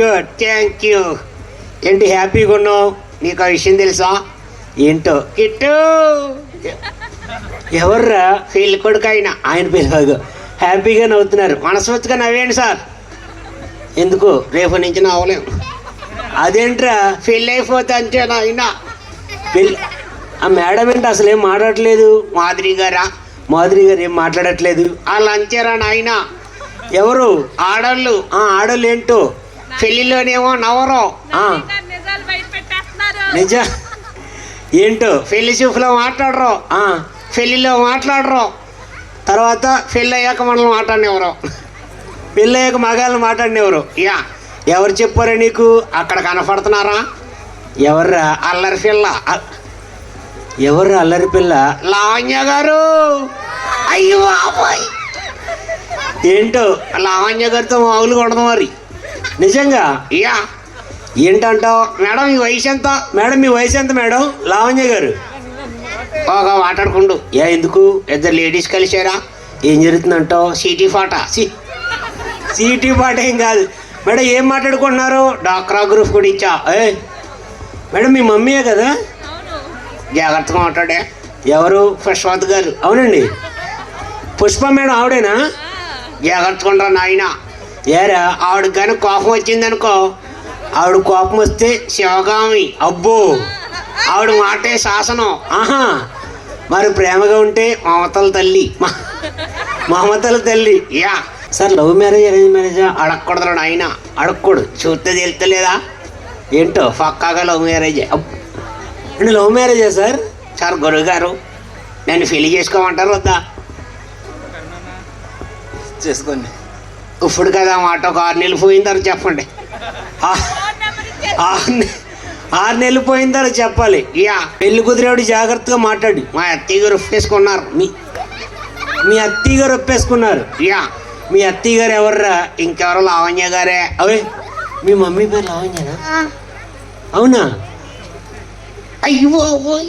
Good thank you ఏంటి హ్యాపీగా ఉన్నావు? నీకు ఆ విషయం తెలుసా? ఏంటో? కిట్టు! ఎవర్రా? ఫీల్ కొడుకు ఆయన. ఆయన పిల్లలు హ్యాపీగా నవ్వుతున్నారు. మనస్ఫూర్తిగా నవ్వేయండి సార్. ఎందుకు? రేపు నుంచి నవ్వలేం. అదేంట్రా? ఫీల్ అయిపోతే అంటే ఆయన పెళ్ళి ఆ మేడం ఏంటి అసలు ఏం మాట్లాడట్లేదు? మాధురి గారా? మాధురి గారు ఏం మాట్లాడట్లేదు? వాళ్ళు అంచారా నాయన? ఎవరు? ఆడోళ్ళు. ఆ ఆడళ్ళు ఏంటో? పెళ్ళిలోనేమో నవరు. నిజ ఏంటో? పెళ్ళి చూపులో మాట్లాడరు. ఆ, పెళ్ళిలో మాట్లాడరు. తర్వాత పెళ్ళి అయ్యాక మనల్ని మాట్లాడినెవరు? పెళ్ళి అయ్యాక మగాళ్ళని మాట్లాడినెవరు? యా. ఎవరు చెప్పారా నీకు? అక్కడ కనపడుతున్నారా? ఎవర్రా? అల్లరి పిల్ల. ఎవరు అల్లరి పిల్ల? లావణ్య గారు. అయ్యో బాబోయ్. ఏంటో? లావణ్య గారితో మామూలుగా ఉండదు మరి. నిజంగా? యా. ఏంటంటావు? మేడం మీ వయసు ఎంత? మేడం మీ వయసు ఎంత మేడం? లావణ్య గారు. బాగా మాట్లాడుకుండు. ఏ ఎందుకు? ఇద్దరు లేడీస్ కలిసారా ఏం జరుగుతుందంటావు? సీటీ పాట. సి సీటీ పాట ఏం కాదు. మేడం ఏం మాట్లాడుకుంటున్నారు? డాక్రా గ్రూప్ కూడా ఇచ్చా. ఏ? మేడం మీ మమ్మీయే కదా? జాగ్రత్తగా మాట్లాడే. ఎవరు? పుష్పవత్ గారు. అవునండి. పుష్ప మేడం ఆవిడేనా? జాగ్రత్తగా ఉండరా నాయన? ఏరా ఆవిడ కానీ కోపం వచ్చిందనుకో ఆవిడ కోపం వస్తే శివగామి అబ్బో ఆవిడ మాటే శాసనం. ఆహా మరి ప్రేమగా ఉంటే మమతల తల్లి. మమతల తల్లి. Yeah. Sir love marriage arrange మ్యారేజా? అడగకూడదు ఆయన అడగకూడదు. చూస్తే తెలుస్తలేదా? ఏంటో పక్కాగా లవ్ మ్యారేజ్. అంటే లవ్ మ్యారేజా సార్? సార్ గురువు గారు నన్ను పెళ్ళి చేసుకోమంటారు వద్దా? చేసుకోండి. ఇప్పుడు కదా మాట. ఒక ఆరు నెలలు పోయిన తర్వాత చెప్పండి. ఆరు నెలలు పోయిన తర్వాత చెప్పాలి. యా. పెళ్ళి కుదిరేవాడు జాగ్రత్తగా మాట్లాడి. మా అత్తయ్య గారు ఒప్పేసుకున్నారు. మీ మీ అత్తయ్య గారు ఒప్పేసుకున్నారు. యా. మీ అత్తయ్య గారు ఎవర్రా? ఇంకెవరు లావణ్య గారే. అవే మీ మమ్మీ పేరు లావణ్యనా? అవునా? అయ్యో.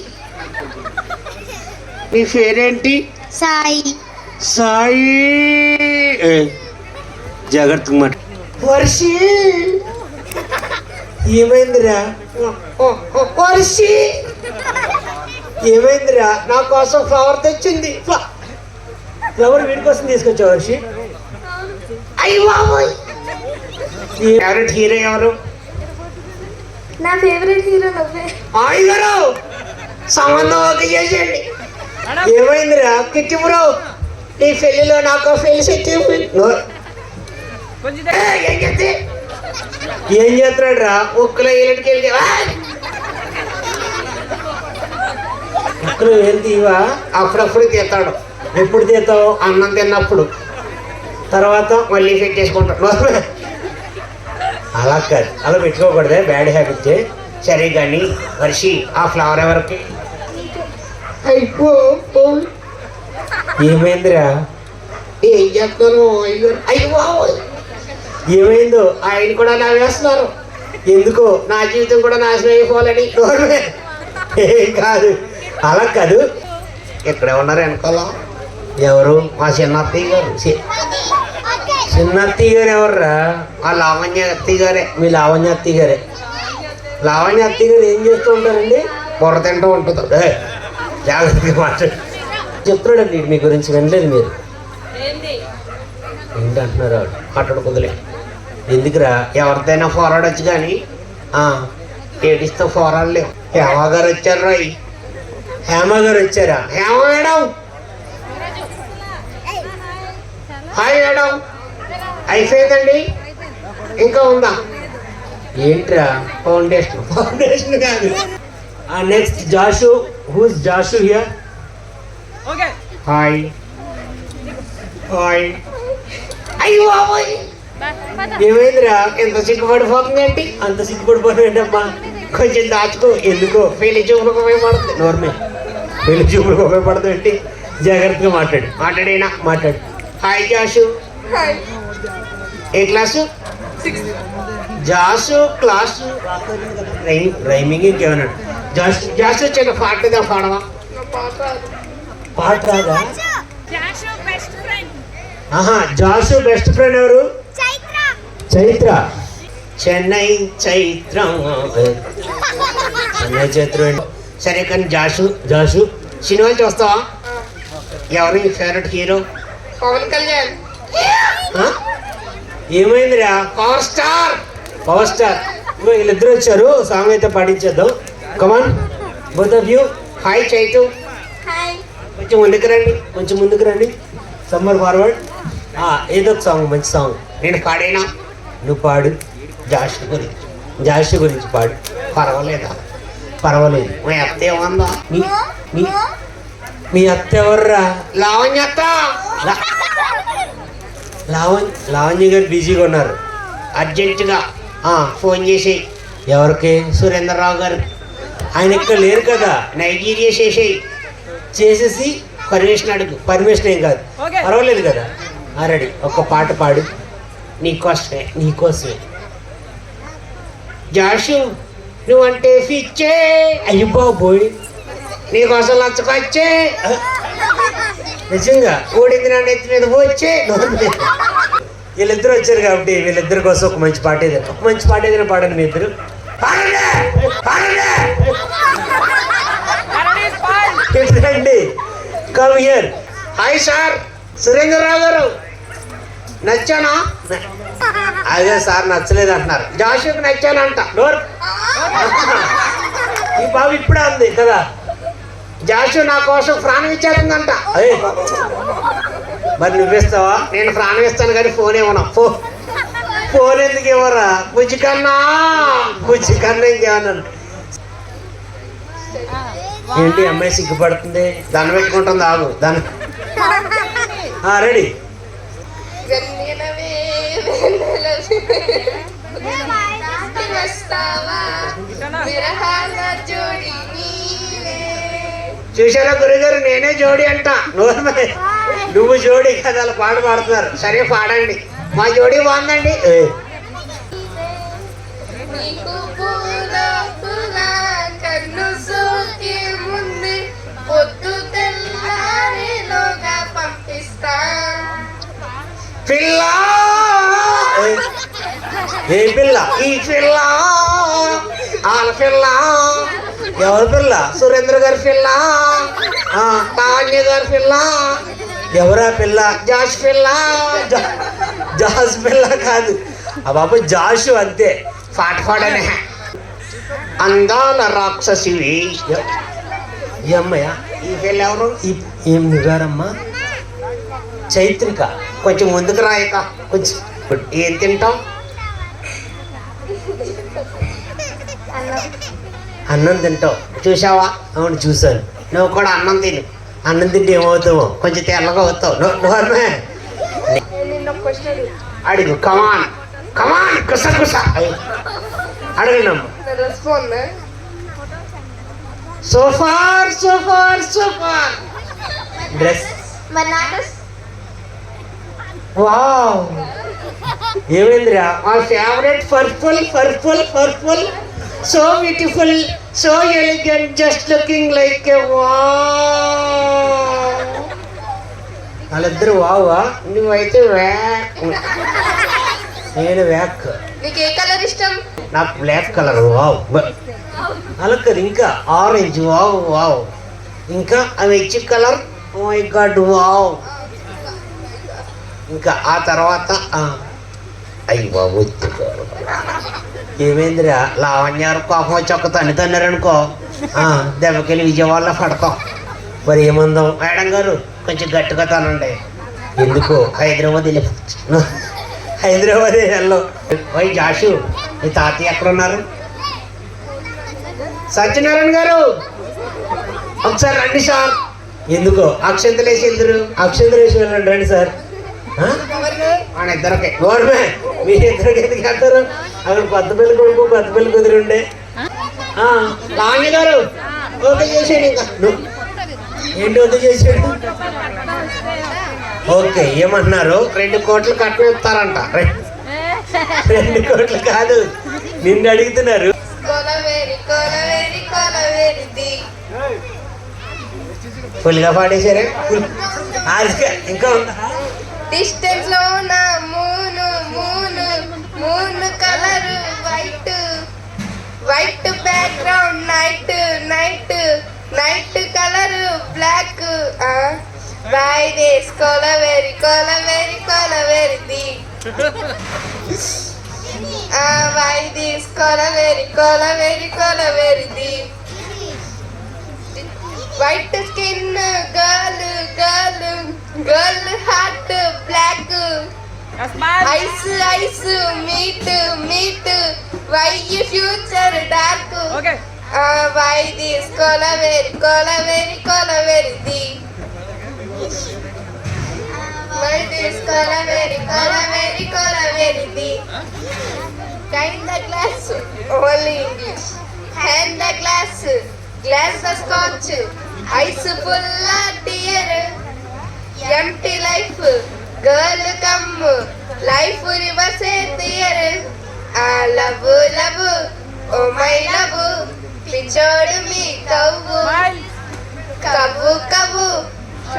మీ పేరేంటి? సాయి. సాయి. జాగ్రత్తగా మాట వర్షి! ఏమైందిరా? వర్షి! ఏమైందిరా? నా కోసం ఫ్లవర్ తెచ్చింది. ఫ్ల- ఫ్లవర్ వీడి కోసం తీసుకొచ్చా వర్షి. అయ్యి బాబోయ్! ఫేవరెట్ హీరో ఎవరు? నా ఫేవరెట్ హీరో నువ్వే. హాయ్ గారు సంబంధం ఓకే చేసేయండి. ఏమైందిరా? కిట్టి బ్రో నీ పెళ్ళిలో నాకు పెళ్ళి సెట్ ఏం చేస్తే? ఏం చేస్తున్నాడు రా ఉక్కులో ఏలిటికి వెళ్ళి ఉక్కులో ఏం తీవా అప్పుడప్పుడు తీస్తాడు. ఎప్పుడు తీస్తావు? అన్నం తిన్నప్పుడు. తర్వాత మళ్ళీ పెట్టేసుకుంటాడు అలా కాదు. అలా పెట్టుకోకూడదే. Bad habit. సరే కానీ వర్షి ఆ ఫ్లవర్ ఎవరికి? అయిపో ఏమైందిరా? ఏం చేస్తాను అయ్యో అయ్యో ఏమైందో ఆయన కూడా నవ్వేస్తున్నారు ఎందుకో నా జీవితం కూడా నాశనం అయిపోవాలని. ఏం కాదు. అలా కాదు. ఇక్కడే ఉన్నారు వెనకాల. ఎవరు? మా చిన్న అత్తయ్య గారు. చి- చిన్న అత్తయ్య గారు ఎవర్రా? మా లావణ్య అత్తయ్య గారే. మీ లావణ్య అత్తయ్య గారే. లావణ్య అత్తయ్య గారు ఏం చేస్తూ ఉంటారండి? బుర్ర తింటూ ఉంటుంది. జాగ్రత్తగా మాట్లాడు. చెప్తున్నాడండి మీ గురించి వినలేదు మీరు. ఏంది? ఏంటి అంటున్నారు ఆవిడ? మాట్లాడుకుందలే. ఎందుకురా? ఎవరిదైనా పోరాడొచ్చు కానీ ఏడిస్తే పోరాడలేవు హేమ గారు వచ్చారు రాయ్. హేమ గారు వచ్చారా? హేమ మేడం. Hi madam. అయిపోయిందండి? ఇంకా ఉందా? ఏంట్రా? ఫౌండేషన్. ఫౌండేషన్ కాదు. Next Jashu. Who's Jashu here okay hi. Hi. అయ్యో బాబోయ్. ఏమైందిరా? ఎంత సిగ్గుపడిపోతుంది ఏంటి అంత సిగ్గుపడిపోతుంది ఏంటమ్మా కొంచెం దాచుకో. ఎందుకో? పెళ్ళి చూపులకు ఉపయోగపడుతుంది. నోర్మే. పెళ్ళి చూపులకు ఉపయోగపడుతుంది ఏంటి? జాగ్రత్తగా మాట్లాడు. మాట్లాడేనా? మాట్లాడు. హాయ్ జాషు ఏ class? Jasu class rhyme rhyming ఇంకేమన్నాడు జాసు జాసు చిన్న పాటగా పాడవా? పాట రాదా? జాషు బెస్ట్ ఫ్రెండ్ ఆహా జాసు బెస్ట్ ఫ్రెండ్ ఎవరు? చైత్ర. చెన్నై చైత్రం. చెన్నై చైత్రం సరే కానీ జాషు జాషు సినిమాలు చూస్తావా ఎవరు నీ ఫేవరెట్ హీరో పవన్ కళ్యాణ్. ఆ? ఏమైందిరా? పవర్ స్టార్ పవర్ స్టార్ వీళ్ళిద్దరు వచ్చారు. సాంగ్ అయితే పాటించేద్దాం come on both of you hi Chaitu. కొంచెం ముందుకు రండి. కొంచెం ముందుకు రండి. సమ్మర్ ఫార్వర్డ్ ఏదో ఒక సాంగ్ మంచి సాంగ్ నేను పాడేనా? నువ్వు పాడు. జాష్ గురించి. జాష్ గురించి పాడు. పర్వాలేదా? పర్వాలేదు. మీ అత్త ఏమన్నా? మీ అత్త ఎవర్రా? లావణ్యత్త లావణ్ లావణ్య గారు బిజీగా ఉన్నారు. అర్జెంటుగా. ఆ, ఫోన్ చేసి ఎవరికి? సురేంద్రరావు గారు. ఆయన ఇక్కడ లేరు కదా? నైజీరియా చేసేయి. చేసేసి పర్మిషన్ అడుగు. పర్మిషన్ ఏం కాదు. పర్వాలేదు కదా? ఆ, రెడీ. ఒక పాట పాడు. నీకోసమే నీకోసమే. జాషు నువ్వంటే ఫిచ్చే అయ్యి బాబోయ్ నీకోసం లచ్చకొచ్చే నిజంగా ఊడింది నా నెత్తి మీద వచ్చే వీళ్ళిద్దరు వచ్చారు కాబట్టి వీళ్ళిద్దరి కోసం ఒక మంచి పాట ఏదైనా ఒక మంచి పాట ఏదైనా పాడండి మీ ఇద్దరు! రండి come here hi sir. Surendrarao గారు. నచ్చానా? అదే సార్ నచ్చలేదు అంటున్నారు. జాషుకు నచ్చానంట. డోర్. ఈ బాబు ఇప్పుడే ఉంది కదా? జాషు నా కోసం ప్రాణం ఇచ్చేస్తుందంట అదే మరి నువ్విస్తావా? నేను ప్రాణం ఇస్తాను కానీ ఫోన్ ఇవ్వను. ఫో. ఫోన్ ఎందుకు ఇవ్వరా? బుజ్జి కన్నా. బుజ్జి కన్నా ఇంకేమన్నాను ఏంటి అమ్మాయి సిగ్గుపడుతుంది? దాన్ని పెట్టుకుంటుంది ఆగు. దాన్ని రెడీ. వెన్నెలవే వెన్నెలవే వస్తావా విరహాల జోడి నీవే. చూసారా గురుగారు? నేనే జోడి అంట. నువ్వు జోడి కదా అలా పాట పాడుతున్నారు. సరే పాడండి. మా జోడి బాగుందండి. పొద్దు తెల్లారిలోగా పంపిస్తా. పిల్ల. ఏ, పిల్ల? ఈ పిల్ల. ఆల పిల్ల. ఎవరి పిల్ల? సురేంద్ర గారి పిల్ల. లావణ్య గారి పిల్ల. ఎవరా పిల్ల? జాష్ పిల్ల. జాష్ పిల్ల కాదు. ఆ బాబు జాషు అంతే. పాట పాడనే. అందాల రాక్షసివి. ఈ అమ్మయ్య? ఈ పిల్ల ఎవరు? ఈ- ఏం గారమ్మా చైత్రిక. కొంచెం ముందుకు రాయక కొంచెం. ఏం తింటాం? అన్నం తింటావు చూసావా అవును చూశాను. నువ్వు కూడా అన్నం తిను. అన్నం తింటే ఏమవుతావు కొంచెం తెల్లగా అవుతావు. నువ్వు అడుగు. కమాన్ కమాన్ కుస కుస. అడగండి so far so far so far dress wow. ఏమైందిరా? మా favourite purple purple purple so beautiful so elegant just looking like a వాళ్ళిద్దరు వావా? నువ్వైతే వ్యాక్ నేను వ్యాక్ నీకు ఏ కలర్ ఇష్టం? నాకు బ్లాక్ కలర్ వావ్. అలా కాదు ఇంకా ఆరెంజ్ వావ్ వావ్. ఇంకా అవి ఇచ్చి కలర్ మై గాడ్ వావ్. ఇంకా ఆ తర్వాత ఆ, అయ్యి బాబు ఏమైందిరా? లావణ్యారు కోపం వచ్చి ఒక్క తన్ని తన్నారనుకో. దెబ్బకెళ్ళి విజయవాడలో పడతాం. మరి ఏమందాం? మేడం గారు కొంచెం గట్టిగా తనండి. ఎందుకు? హైదరాబాద్ వెళ్ళి హైదరాబాద్ వెళ్ళాం ఓయ్ జాషు మీ తాతయ్య ఎక్కడ ఉన్నారు సత్యనారాయణ గారు! ఒకసారి రండి సార్. ఎందుకో? అక్షంతలేసి వెళ్తురు అక్షంతలేసి వెళ్ళండి రండి సార్. మన ఇద్దరికి. గవర్మే మీ ఇద్దరికి ఎందుకు వెళ్తారు అక్కడ కొత్త పెళ్ళి కొడుకు కొత్త పెళ్ళి కుదిరిండే లావణ్య గారు ఓకే చేసేయండి ఇంకా. ఏంటి ఓకే చేసాడు ఓకే ఏమంటున్నారు? రెండు కోట్లు కట్నం ఇస్తారంట. రెండు కోట్లు కాదు. నిన్ను అడుగుతున్నారు. కొలవేరి కొలవేరి కొలవేరిది. ఫుల్గా పాడేశారే? ఇంకా ఉందా? డిస్టెన్స్లో నా moon moon moon colour white. White back ground night night night colour black. Fridays kolaveri kolaveri kolaveri di. Why this kolaveri kolaveri kolaveri di. White skin, girl, girl, girl heart, black. Smile. Ice, ice, meat, meat. Why your future dark? Okay. Ah, why this colaveri, colaveri, colaveri deep? Why this colaveri, colaveri, colaveri deep? Kind the glass, only English. Hand the glass, glass the scotch. Full of tear. Empty life, girl come. Life reverse tear. Ah, love, love, oh my love. పిచ్చోడు మీ కవ్వు. కవ్వు కవ్వు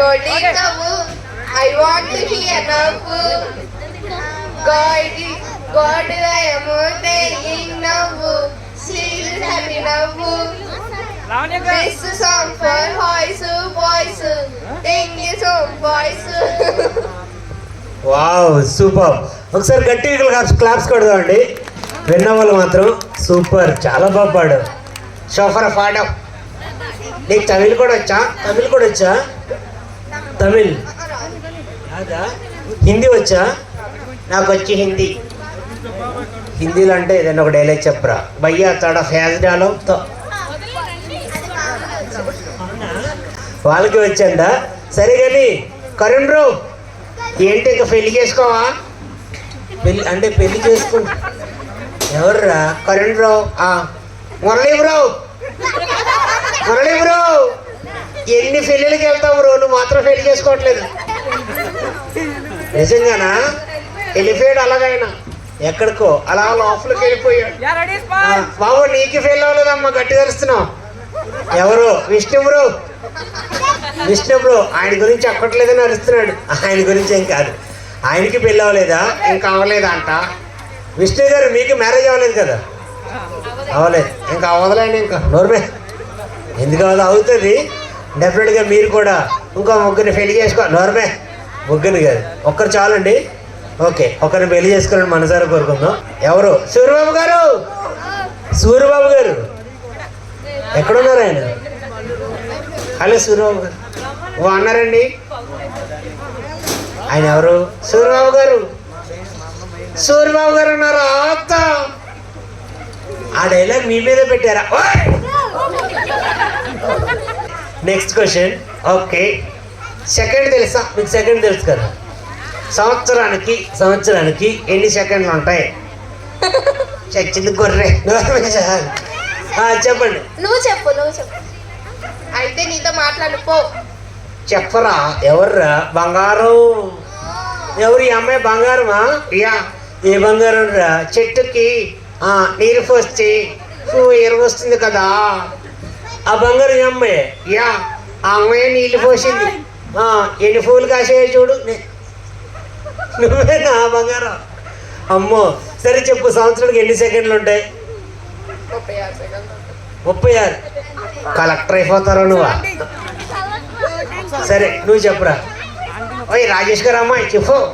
Okay. కవ్వు I want hear నవ్వు boys wow super ఒకసారి గట్టిగా claps claps కొడదామండి. విన్న వాళ్ళు మాత్రం సూపర్ చాలా బాగా పాడు సూపర్ పాడావు నీకు తమిళ్ కూడా వచ్చా? తమిళ్ కూడా వచ్చా? తమిళ్. కాదా? హిందీ వచ్చా? నాకు వచ్చి హిందీ. హిందీలో అంటే ఏదైనా ఒక డైలాగ్ చెప్పరా. భయ్యా తడ ఫ్యాజ్ డాలో వాళ్ళకి వచ్చండా సరే కానీ కరుణ్ బ్రో ఏంటి ఇంకా పెళ్ళి చేసుకోవా? పెళ్ళి అంటే పెళ్ళి చేసుకుంటా ఎవర్రా? కరుణ్ బ్రో ఆ, మురళీ బ్రో. మురళీ బ్రో ఎన్ని పెళ్ళిళ్ళకి వెళ్తావు బ్రో? నువ్వు మాత్రం పెళ్ళి చేసుకోవట్లేదు. నిజంగానా? వెళ్ళిపోయాడు అలాగైనా. ఎక్కడికో అలా లోపలికి వెళ్ళిపోయాడు. బాబు నీకు ఫెయిల్ అవ్వలేదమ్మా గట్టి తెరుస్తున్నావు ఎవరు? విష్ణు బ్రో. విష్ణు బ్రో ఆయన గురించి అక్కట్లేదని అరుస్తున్నాడు. ఆయన గురించి ఏం కాదు. ఆయనకి పెళ్ళి అవ్వలేదా? ఇంకా అవ్వలేదా అంట. విష్ణు గారు మీకు మ్యారేజ్ అవ్వలేదు కదా? అవ్వలేదు. ఇంకా అవ్వదులేండి ఇంకా. నోర్మే. ఎందుకు అవ్వదు? అవుతుంది. డెఫినెట్గా మీరు కూడా ఇంకో ముగ్గురిని పెళ్ళి చేసుకో నోర్మే. ముగ్గురిని కాదు. ఒక్కరు చాలండి. ఓకే ఒకరిని పెళ్ళి చేసుకోవాలని మనసారా కోరుకుందాం. ఎవరు? సూర్యబాబు గారు? సూర్యబాబు గారు? ఎక్కడున్నారు ఆయన? హలో సూర్యబాబు గారు ఓ అన్నారండి. ఆయన ఎవరు? సూర్యబాబు గారు. సూర్యబాబు గారు ఉన్నారా అత్త. ఆ డైలాగ్ మీ మీద పెట్టారా? నెక్స్ట్ క్వశ్చన్ ఓకే సెకండ్ తెలుసా? మీకు సెకండ్ తెలుసు కదా. సంవత్సరానికి సంవత్సరానికి ఎన్ని సెకండ్లు ఉంటాయి? చచ్చింది గొర్రె చెప్పండి. నువ్వు చెప్పు నువ్వు చెప్పు. అయితే నీతో మాట్లాడు పో. చెప్పరా ఎవర్రా? బంగారం. ఎవరు ఈ అమ్మాయి బంగారమా? యా. ఏ బంగారం రా. చెట్టుకి ఆ, నీరు పోస్తే పువ్వు ఎరువొస్తుంది కదా. ఆ బంగారం ఈ అమ్మాయి? యా. ఆ అమ్మాయి నీళ్ళు పోసింది. ఆ, ఎన్ని పువ్వులు కాసాయో చూడు. నే- నువ్వేనా ఆ బంగారం? అమ్మో సరే చెప్పు సంవత్సరానికి ఎన్ని సెకండ్లు ఉంటాయి? ముప్పై ఆరు సెకండ్లు ముప్పై ఆరు. కలెక్టర్ అయిపోతారా నువ్వా? సరే నువ్వు చెప్పురా. ఓయ్ రాజేష్ గారు అమ్మాయి చెప్పు.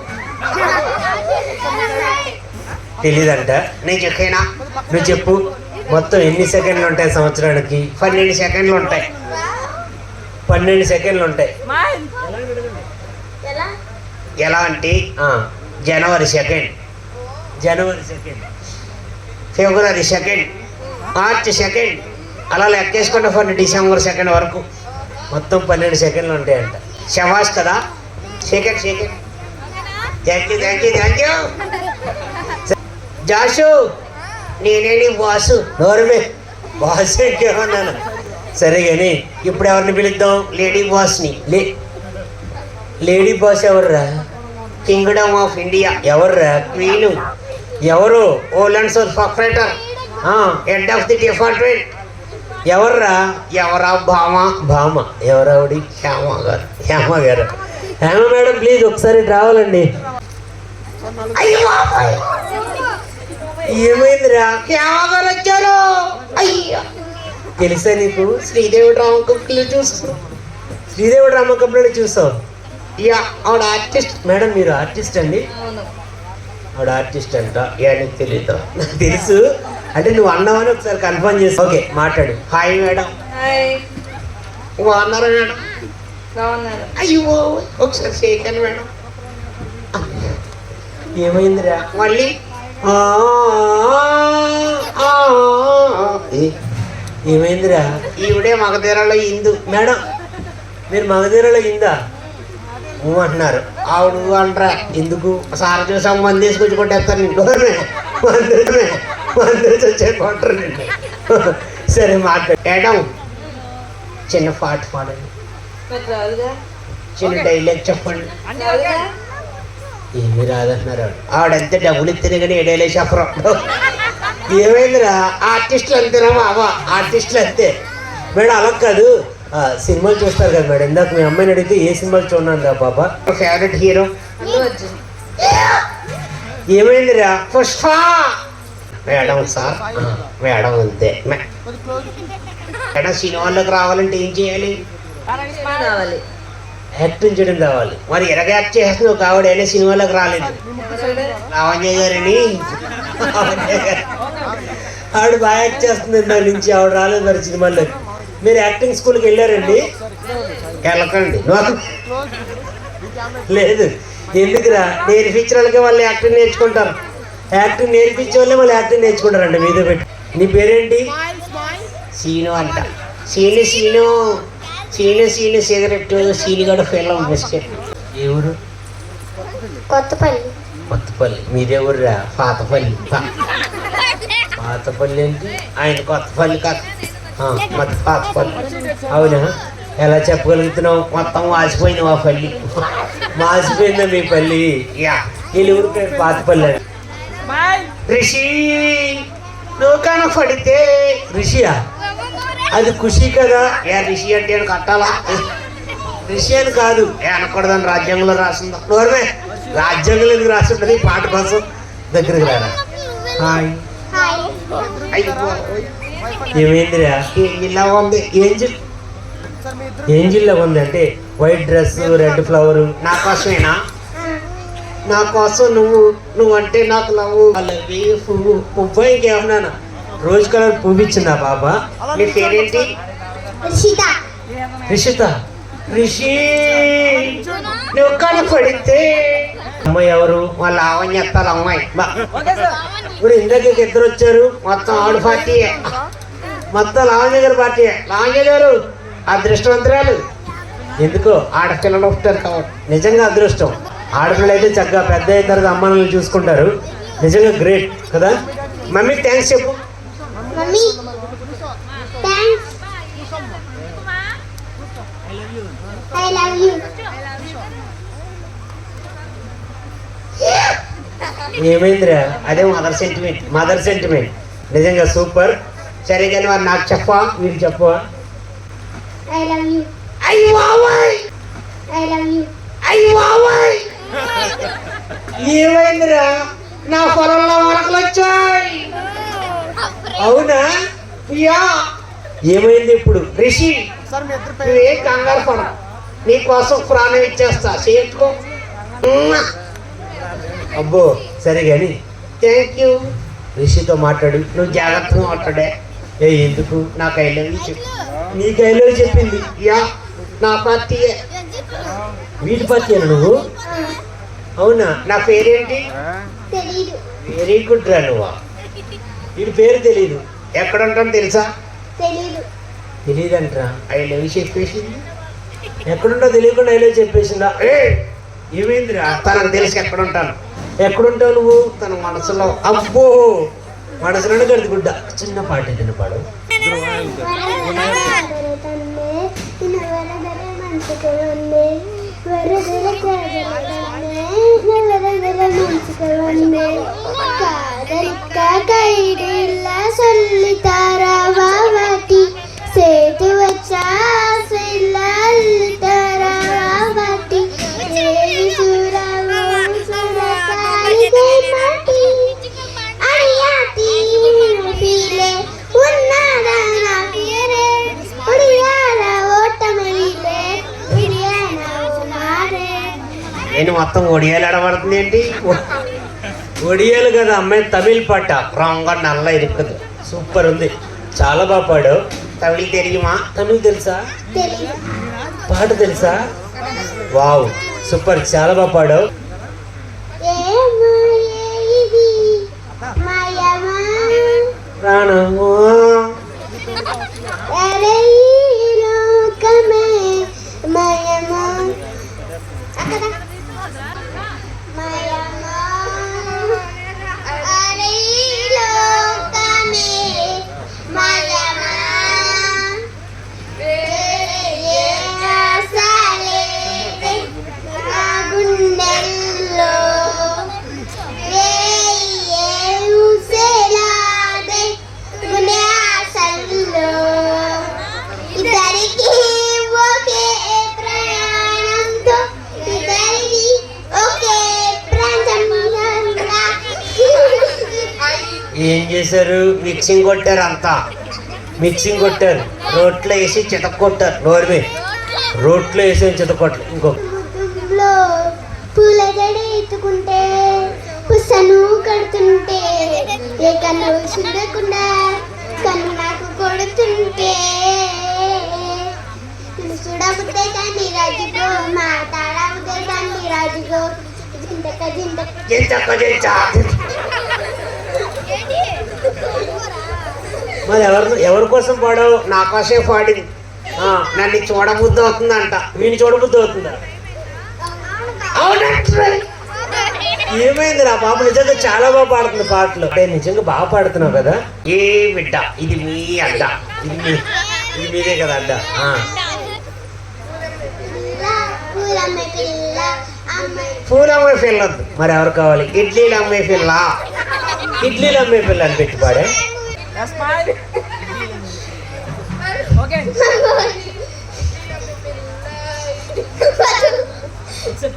తెలీదంట. నేను చెప్పేనా? నువ్వు చెప్పు. మొత్తం ఎన్ని సెకండ్లు ఉంటాయి సంవత్సరానికి? పన్నెండు సెకండ్లు ఉంటాయి. పన్నెండు సెకండ్లు ఉంటాయి. ఎలా అంటే జనవరి సెకండ్. జనవరి సెకండ్. ఫిబ్రవరి సెకండ్. March second. అలా లెక్కేసుకుంటే ఫర్ డిసెంబర్ సెకండ్ వరకు మొత్తం పన్నెండు సెకండ్లు ఉంటాయంట. శవాస్ కదా? Second second thank you thank you thank you Jashu నేనే నీ బాసు నోరమే. బాస్ ఇంకేమన్నాను? సరే కానీ ఇప్పుడు ఎవరిని పిలుద్దాం? లేడీ బాస్ని లే లేడీ బాస్ ఎవర్రా? కింగ్డమ్ ఆఫ్ ఇండియా ఎవర్రా? క్వీను ఎవరు? Old of proprietor head of the department ఎవర్రా? ఎవరా భామ? భామ. ఎవరావిడి హేమ గారు. హేమ గారు. హేమ మేడం ప్లీజ్ ఒకసారి రావాలండి. ఏమైందిరా? హేమ గారు వచ్చారు. అయ్యో. తెలుసా నీకు? శ్రీదేవి డ్రామా కంపెనీలో చూస్తావు శ్రీదేవి డ్రామా కంపెనీలో చూస్తావు యా ఆవిడ ఆర్టిస్ట్ మేడం మీరు ఆర్టిస్ట్ అండి. ఆవిడ ఆర్టిస్ట్ అంట. తెలీదు నాకు తెలుసు. అంటే నువ్వు అన్నావని ఒకసారి కన్ఫర్మ్ చేసి ఓకే మాట్లాడు. హాయ్ మేడం హాయ్ బాగున్నారా మేడం అయ్యో ఒకసారి చేయకండి మేడం ఏమైందిరా? మళ్ళీ? ఆ, ఆ, ఆ. ఏ, ఏమైందిరా? ఈవిడే మగధీరలో ఇందు మేడం మీరు మగధీరలో ఇందా ఊ అంటున్నారు ఆవిడ ఊ అంటారా ఎందుకు? సార్ చూసాం మంది తీసుకొచ్చి కొట్టేస్తారు నిన్ను. మంది మంది వచ్చే కొట్టరు నిన్ను. సరే మాట్లాడడం చిన్న పాట పాడండి. చిన్న డైలాగ్ చెప్పండి. ఏమి రాదంటున్నారు ఆవిడ. ఆవిడంతే డబ్బులు ఇస్తేనే కానీ ఏడేలే చెప్పరు ఏమైందిరా? ఆర్టిస్టులు అంతేనా మావా ఆర్టిస్టులు అంతే. మేడం అలా కాదు. సినిమాలు చూస్తారు కదా మేడం. ఇందాక మీ అమ్మాయిని అడిగితే ఏ సినిమాలు చూడన్నాను రా బాబా. Favourite hero. అర్జున్ ఏమైందిరా? పుష్ప! మేడం సార్ ఆ, మేడం అంతే. మేడం సినిమాల్లోకి రావాలంటే ఏం చేయాలి? రావాలి. యాక్టింగ్ చేయడం కావాలి మరి ఎరగ యాక్ట్ చేస్తున్నావు కావడం అయినా సినిమాలోకి రాలేదు. లావణ్య గారని. ఆవిడ బాగా యాక్ట్ చేస్తుంది దాని నుంచి. ఆవిడ రాలేదు మరి సినిమాల్లో మీరు యాక్టింగ్ స్కూల్కి వెళ్ళారండి? వెళ్ళకండి. లేదు. ఎందుకురా? నేర్పించిన వాళ్ళకి వాళ్ళు యాక్టింగ్ నేర్చుకుంటారు. యాక్టింగ్ నేర్పించే వాళ్ళే వాళ్ళు యాక్టింగ్ నేర్చుకుంటారండి మీద పెట్టి. నీ పేరేంటి? సీను అంట. సీను సీను. సీను సీను సిగరెట్ సీనుగడ ఫిల్లం బిస్కెట్ ఏ ఊరు? కొత్తపల్లి. కొత్తపల్లి. మీదే ఊర్రా పాతపల్లి పాతపల్లి ఏంటి? ఆయన కొత్తపల్లి కాదు. పాతపల్లి అవునా? ఎలా చెప్పగలుగుతున్నావు? మొత్తం వాసిపోయింది ఆ పల్లి. మాసిపోయిందా మీ పల్లి. యా. వీళ్ళ ఊరి పేరు పాతపల్లి అండి. Smile. రిషి నువ్వు కనపడితే. రిషియా? అది ఖుషి కదా? ఏ రిషి అంటే కట్టాలా? రిషి అని కాదు. ఏ అనకూడదని రాజ్యాంగంలో రాసిందా. నోరమే. రాజ్యాంగంలో ఎందుకు రాసి ఉంటుంది ఈ పాట కోసం దగ్గరికి రారా. హాయ్. అయ్యో. ఏమైందిరా? ఇలా ఉంది. ఏంజిల్ ఏంజిల్ ఉంది అంటే వైట్ డ్రెస్ రెడ్ ఫ్లవర్. నా కోసమేనా? నా కోసం నువ్వు నువ్వు అంటే నాకు లవ్ అలాగే పువ్వు. పువ్వు ఇంకేమన్నా రోజు కలర్ పువ్వు ఇచ్చిందా బాబా? నీ పేరేంటి? రిషిత. రిషి! నువ్వు కనపడితే. అమ్మాయి ఎవరు? వాళ్ళ లావణ్య ఎత్తాలి అమ్మాయి. ఇప్పుడు ఇందాక ఇద్దరు వచ్చారు? మొత్తం ఆవిడ పార్టీయే. మొత్తం లావణ్య గారి పార్టీయే లావణ్య గారు అదృష్టవంతురాలు. ఎందుకో ఆడపిల్లలు ఉంటారు కాబట్టి. నిజంగా అదృష్టం. ఆడపిల్లలు అయితే చక్కగా పెద్ద అయిన తర్వాత అమ్మాయిని చూసుకుంటారు. నిజంగా గ్రేట్ కదా? మమ్మీ థ్యాంక్స్ చెప్పు. ఏమైందిరా? అదే మదర్ సెంటిమెంట్ మదర్ సెంటిమెంట్ నిజంగా సూపర్. సరే కానీ మరి నాకు చెప్పవా మీరు చెప్పవా ఐ లవ్ యూ అయ్యి బాబాయ్! ఐ లవ్ యూ అయ్యి బాబాయ్! ఏమైందిరా? నా పొలంలో మొలకలు వచ్చాయి. అవునా? యా. ఏమైంది ఇప్పుడు? రిషి నువ్వే కంగారు పడ నీ కోసం ప్రాణం ఇచ్చేస్తా. చేయించుకో అబ్బో సరే కానీ థ్యాంక్ యూ రిషితో మాట్లాడు. నువ్వు జాగ్రత్తగా మాట్లాడే. ఏ ఎందుకు? నాకు ఐ లవ్ చెప్పు నీకు ఐ లవ్ చెప్పింది? యా నా పార్టీయే వీటి పార్టీ నువ్వు? అవునా? నా పేరేంటి? వెరీ గుడ్ రా నువ్వా. వీడి పేరు తెలీదు. ఎక్కడ ఉంటాను తెలుసా? తెలియదంటరా ఐ లవ్ చెప్పేసింది. ఎక్కడుంటో తెలియకుండా ఐ లవ్ చెప్పేసిందా? ఏ ఏమైందిరా? తనకు తెలిసి ఎక్కడుంటాను. ఎక్కడుంటావు నువ్వు? తన మనసులో. అబ్బో! మనసులోనే గడుచుకుంటా చిన్న పాట తినపాడు పాడు. వరదల తన్నే మొత్తం ఒడియాలు ఎడబడుతుంది ఏంటి? ఒడియాలు కదా అమ్మాయి తమిళ్ పాట. రాంగా నల్ల ఇరుక్కుదు. సూపర్ ఉంది. చాలా బాగా పాడు. తమిళ్ తెలియమా తమిళ్ తెలుసా? పాట తెలుసా? వావ్. సూపర్. చాలా బాగా పాడు. ఏమో ప్రాణము అరే చేశారు మిక్సింగ్ కొట్టారు అంతా. మిక్సింగ్ కొట్టారు. రోట్లో వేసి చితక్ కొట్టారు. నోరు మీద. రోట్లో వేసి చితక్ కొట్టారు ఇంకో. ముద్దులో పూల జడ ఎత్తుకుంటే పుసను కడుతుంటే ఏ కన్ను చూడకుండా కన్ను నాకు కొడుతుంటే. చూడబుద్దే కానీ రాజుకో మాట్లాడబుద్దే కానీ రాజుకో. జింతక జింతక జించక్క జించ. మరి ఎవరు ఎవరి కోసం పాడావు? నా కోసమే పాడింది. నన్ను చూడబుద్ధి అవుతుందంట. వీని చూడబుద్ధి అవుతుందా? ఏమైంది నా పాప నిజంగా చాలా బాగా పాడుతుంది పాటలు. అంటే నిజంగా బాగా పాడుతున్నావు కదా? ఏ బిడ్డ ఇది మీ అడ్డ. ఇది మీ ఇది మీదే కదా అడ్డ. పూలు అమ్మాయి పిల్ల. వద్దు మరి ఎవరు కావాలి? ఇడ్లీలు అమ్మాయి పిల్ల. ఇడ్లీలు అమ్మాయి పిల్ల అని పెట్టి పాడే. Now smile. Okay. It's a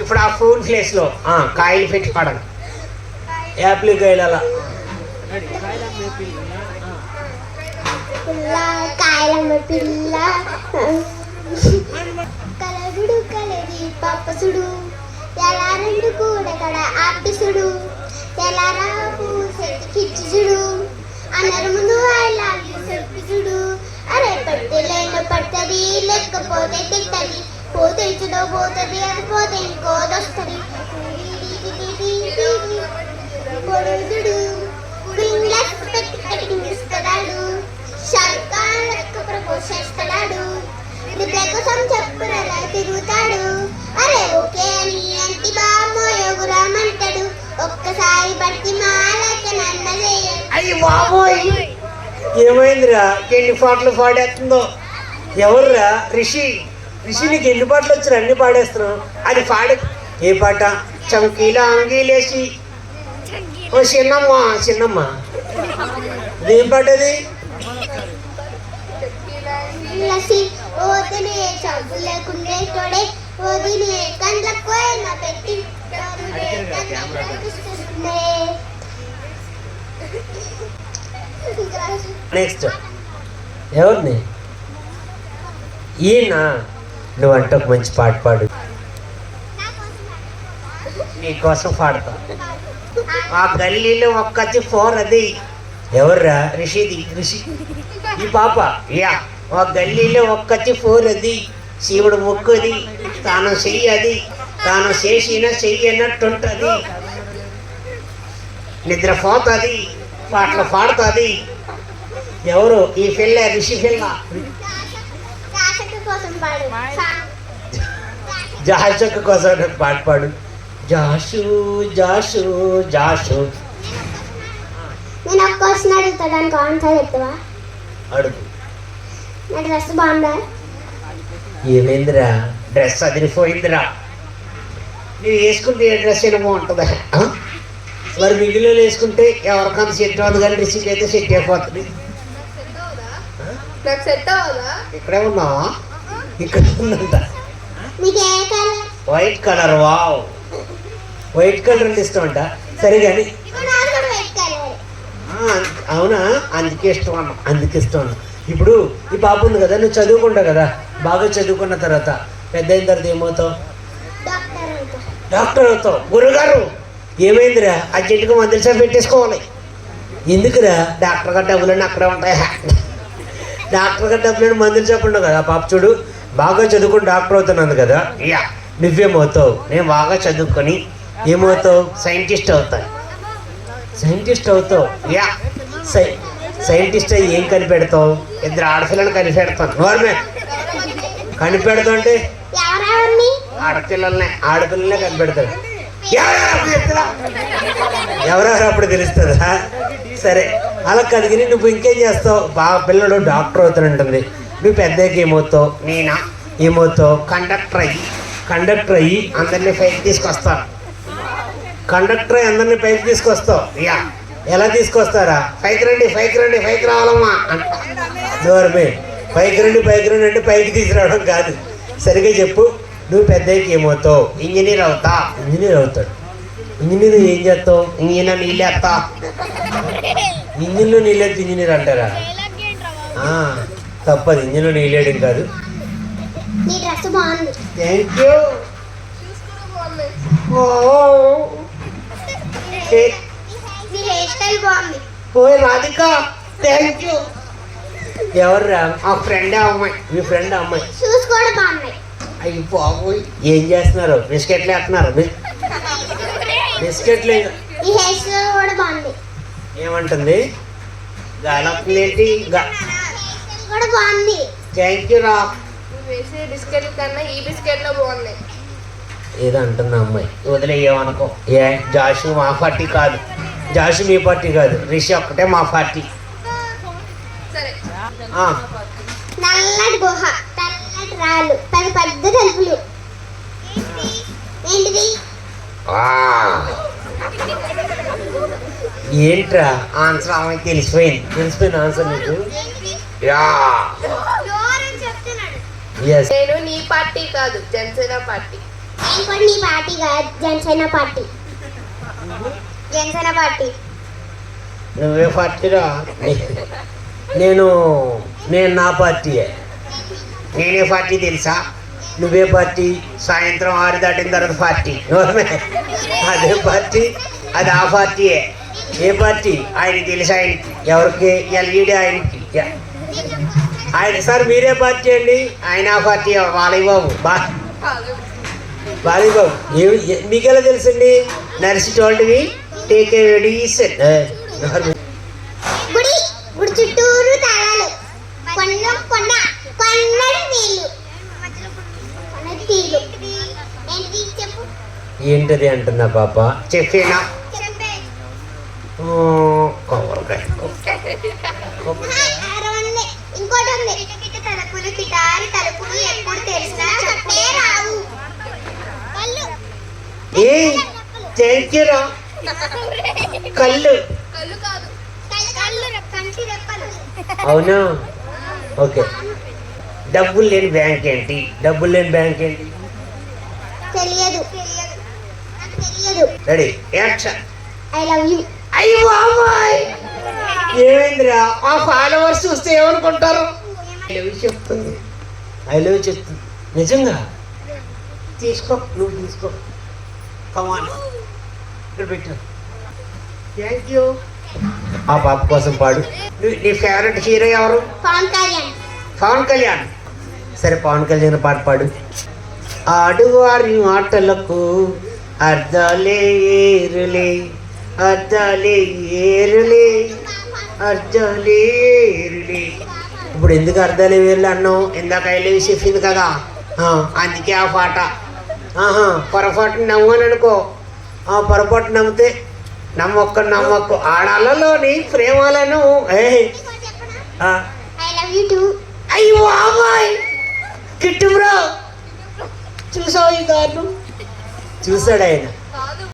ఇప్పుడు ఆ ఫ్రూట్ ప్లేస్లో ఆ, కాయలు పెట్టి పాడండి యాపిల్ కాయలు అలా పిల్ల కాయలమ్మ పిల్ల కలగుడు కలిగి పప్పసుడు ఎలా రెండు కూడా కడ ఆపిసుడు. ఎలా రాపు కిచ్చుడు. అందరి ముందు ఐ లవ్ అరే పడితే లేని పడుతుంది లేకపోతే తిట్టది. పోతే ఇచ్చుదో పోతుంది అది పోతే ఇంకోదొస్తుంది పొడుదుడు రింగ్లెస్ పెట్టి కటింగ్ ఇస్తాడు షర్కాన్ లెక్క ప్రపోజ్ చేస్తున్నాడు కోసం చెప్పురలా తిరుగుతాడు. అరే ఓకే అని అంటి బామ్మో యోగురామంటాడు ఒక్కసారి మాలక అయ్యి బాబోయ్! ఏమైందిరా? ఎన్ని పాటలు పాడేస్తుందో? ఎవర్రా? రిషి. రిషి నీకు ఎన్ని పాటలు వచ్చినా అన్ని పాడేస్తున్నావు. అది పాడే. ఏ పాట? చంకీలా అంగీలేసి. ఓ చిన్నమ్మ చిన్నమ్మ. ఇదేం పాట అది లేకుండే తోడే కండ్లకు పెట్టి. నెక్స్ట్. ఎవరిని? ఈయన నువ్వంటే ఒక మంచి పాట పాడు. నీకోసం పాడతా. ఆ గల్లీలో ఒక్కటి ఫోర్ అది ఎవర్రా? రిషిది. రిషి. ఈ పాప. యా. ఆ గల్లీలో ఒక్కటి ఫోర్ అది శివుడు మొక్కుది తాను చెయ్యది తాను చేసిన చెయ్యనట్టుంటది. నిద్రపోతుంది పాటలు పాడుతుంది. ఎవరు? ఈ పిల్ల రిషి పిల్ల. కాసక కోసం పాట పాడు. జాషు జాషు జాషు నేను ఒక క్వశ్చన్ ఆన్సర్ చెప్తావా అడుగు. డ్రెస్ బాగుందా? ఏమైందిరా? డ్రెస్ అదిరిపోయిందిరా. నువ్వు వేసుకుంటే ఏ డ్రెస్ అయినా బాగుంటుందా? ఆ? మరి మిగిలిన వేసుకుంటే ఎవరికైనా సెట్ అవ్వదు కానీ రిషికి అయితే సెట్ అయిపోతుంది. ఇక్కడే ఉన్నావా? ఇక్కడ ఉందంట. White colour wow. White colour అంటే ఇష్టం అంట. సరే కానీ అవునా? అందుకే ఇష్టం అన్న. అందుకే ఇష్టం అన్న. ఇప్పుడు ఈ పాప ఉంది కదా నువ్వు చదువుకుంటావు కదా బాగా చదువుకున్న తర్వాత పెద్ద అయిన తర్వాత ఏమవుతావు? డాక్టర్ అవుతా డాక్టర్ అవుతావు. గురుగారు ఏమైందిరా? అర్జెంటుగా మందులు సార్ పెట్టేసుకోవాలి. ఎందుకురా? డాక్టర్ గారు డబ్బులన్నీ అక్కడే ఉంటాయి? డాక్టర్ గారు డబ్బులని మందులు చెప్పండు కదా. పాప చూడు బాగా చదువుకుని డాక్టర్ అవుతున్నాను కదా. యా. నువ్వేమవుతావు? నేను బాగా చదువుకొని ఏమవుతావు? సైంటిస్ట్ అవుతాను. సైంటిస్ట్ అవుతావు? యా. సై సైంటిస్ట్ అయ్యి ఏం కనిపెడతావు? ఇద్దరు ఆడపిల్లలు కనిపెడతాను నోర్మే కనిపెడతావు అంటే ఆడపిల్లల్ని ఆడపిల్లలనే కనిపెడతాడు. ఎవరెవరు అప్పుడు తెలుస్తుందా సరే అలా కలిగి నువ్వు ఇంకేం చేస్తావు? బాగా పిల్లడు డాక్టర్ అవుతానంటుంది నువ్వు పెద్దకి ఏమవుతావు? నేనా? ఏమవుతావు? కండక్టర్ అయ్యి. కండక్టర్ అయ్యి అందరినీ పైకి తీసుకొస్తాను. కండక్టర్ అయ్యి అందరినీ పైకి తీసుకొస్తావు? యా. ఎలా తీసుకొస్తారా? పైకి రండి పైకి రండి పైకి రావాలమ్మా. అంట దూరమే పైకి రండి పైకి రండి అంటే పైకి తీసుకురావడం కాదు. సరిగ్గా చెప్పు. నువ్వు పెద్దకి ఏమవుతావు? ఇంజనీర్ అవుతా. ఇంజనీర్ అవుతాడు. ఇంజనీర్ ఏం చేస్తావు? ఇంజనీర్ నీళ్ళేస్తా ఇంజిన్లో నీళ్ళేస్తే ఇంజనీర్ అంటారా? ఆ, తప్పదు. ఇంజిన్లో నీళ్ళేయడం కాదు. థ్యాంక్ యూ నీ హెయిర్ స్టైల్ బాగుంది. ఓయ్ రాధిక థ్యాంక్ యూ ఎవర్రా? ఆ ఫ్రెండ్ అమ్మాయి. మీ ఫ్రెండ్ అమ్మాయి? షూస్ కూడా బాగున్నాయి. అయ్యి బాబోయ్. ఏం చేస్తున్నారు? బిస్కెట్లు వేస్తున్నారు? బిస్కెట్లు ఏ- నీ హెయిర్ స్టైల్ కూడా బాగుంది. ఏమంటుంది? గాలి వస్తుంది ఏంటి కూడా బాగుంది. థ్యాంక్ యూ రా. నువ్వు వేసే బిస్కెట్ కన్నా ఈ బిస్కెట్లో బాగున్నాయి. ఏదో అంటుంది అమ్మాయి. వదిలేయమనుకో ఏ జాషు మా పార్టీ కాదు. జాషు మీ పార్టీ కాదు రిషి ఒక్కటే మా పార్టీ. సరే. ఆ, నల్లటి గుహ తెల్లటి రాళ్ళు పెద్ద పెద్ద తలుపులు ఏంటిది. ఏంట్రా? ఆన్సర్ ఆమెకి తెలిసిపోయింది. తెలిసిపోయింది ఆన్సర్ నీకు? యా. చెప్తున్నాడు. ఎస్ నేను నీ పార్టీ కాదు జనసేన పార్టీ. నీ పార్టీ కాదు జనసేన పార్టీ. జనసేన పార్టీ. నువ్వే పార్టీరా? నేను నేను నా పార్టీయే. నేనే పార్టీ తెలుసా? నువ్వే పార్టీ సాయంత్రం ఆరు దాటిన తర్వాత పార్టీ. అదే పార్టీ అది ఆ పార్టీయే. ఏ పార్టీ? ఆయనకి తెలుసు ఆయనకి? ఎవరికి? ఎల్ఈడి ఆయనకి. ఆయన సార్ మీరే పార్టీ అండి? ఆయన ఆ పార్టీ బాలయ్య బాబు బా. బాలయ్య బాబు ఏమి ఏ- మీకెలా తెలుసండి? నర్సి టోల్డ్వి టేక్ ఏ. మెడిసిన్ గుడి గుడి చుట్టూరు తాళాలు. కొండ కొండ కొండలు చెప్పు? ఏంటది అంటుందా పాప? చెప్పేనా? చెప్పే. కొబ్బరికాయ. ఉంది. ఇంకోటి ఉంది. కిటకిట తలుపులు కిటారి తలుపులు ఎప్పుడు తెరిచినా చెప్పే రావు. కళ్ళు ఏ థ్యాంక్ యూ రా. కళ్ళు. కళ్ళు కాదు. కళ్ళు కంటి రెప్పలు. అవునా? ఓకే. డబ్బులు లేని బ్యాంక్ ఏంటి? డబ్బులు లేని బ్యాంక్ ఏంటి? తెలియదు. తెలియదు నాకు తెలియదు. Ready. Action. I love you. అయ్యి బాబాయ్ ఏమైందిరా? ఆ ఫాలోవర్స్ చూస్తే ఏమనుకుంటారు? ఐ లవ్ చెప్తుంది. ఐ లవ్ చెప్తుంది. నిజంగా? తీసుకో. నువ్వు తీసుకో. కమాన్ ఇక్కడ పెట్టు. థ్యాంక్ యూ ఆ పాప కోసం పాడు. నీ- నీ ఫేవరెట్ హీరో ఎవరు? పవన్ కళ్యాణ్. పవన్ కళ్యాణ్. సరే పవన్ కళ్యాణ్ పాట పాడు. ఆడువారి మాటలకు అర్ధాలే ఏరులే అర్ధాలే ఏరులే అర్ధాలే ఏరులే. ఇప్పుడు ఎందుకు అర్ధాలే వేరులే అన్నావు? ఇందాక వెళ్ళి చెప్పింది కదా. అందుకే ఆ పాట. ఆహా పొరపాటు నమ్మని అనుకో. పొరపాటు నమ్మితే నమ్మొక్క నమ్మక్కు ఆడాలలోని ప్రేమలను అయ్యి బాబాయ్! కిట్టు బ్రో! చూసావు ఈ కార్డు? చూసాడు ఆయన.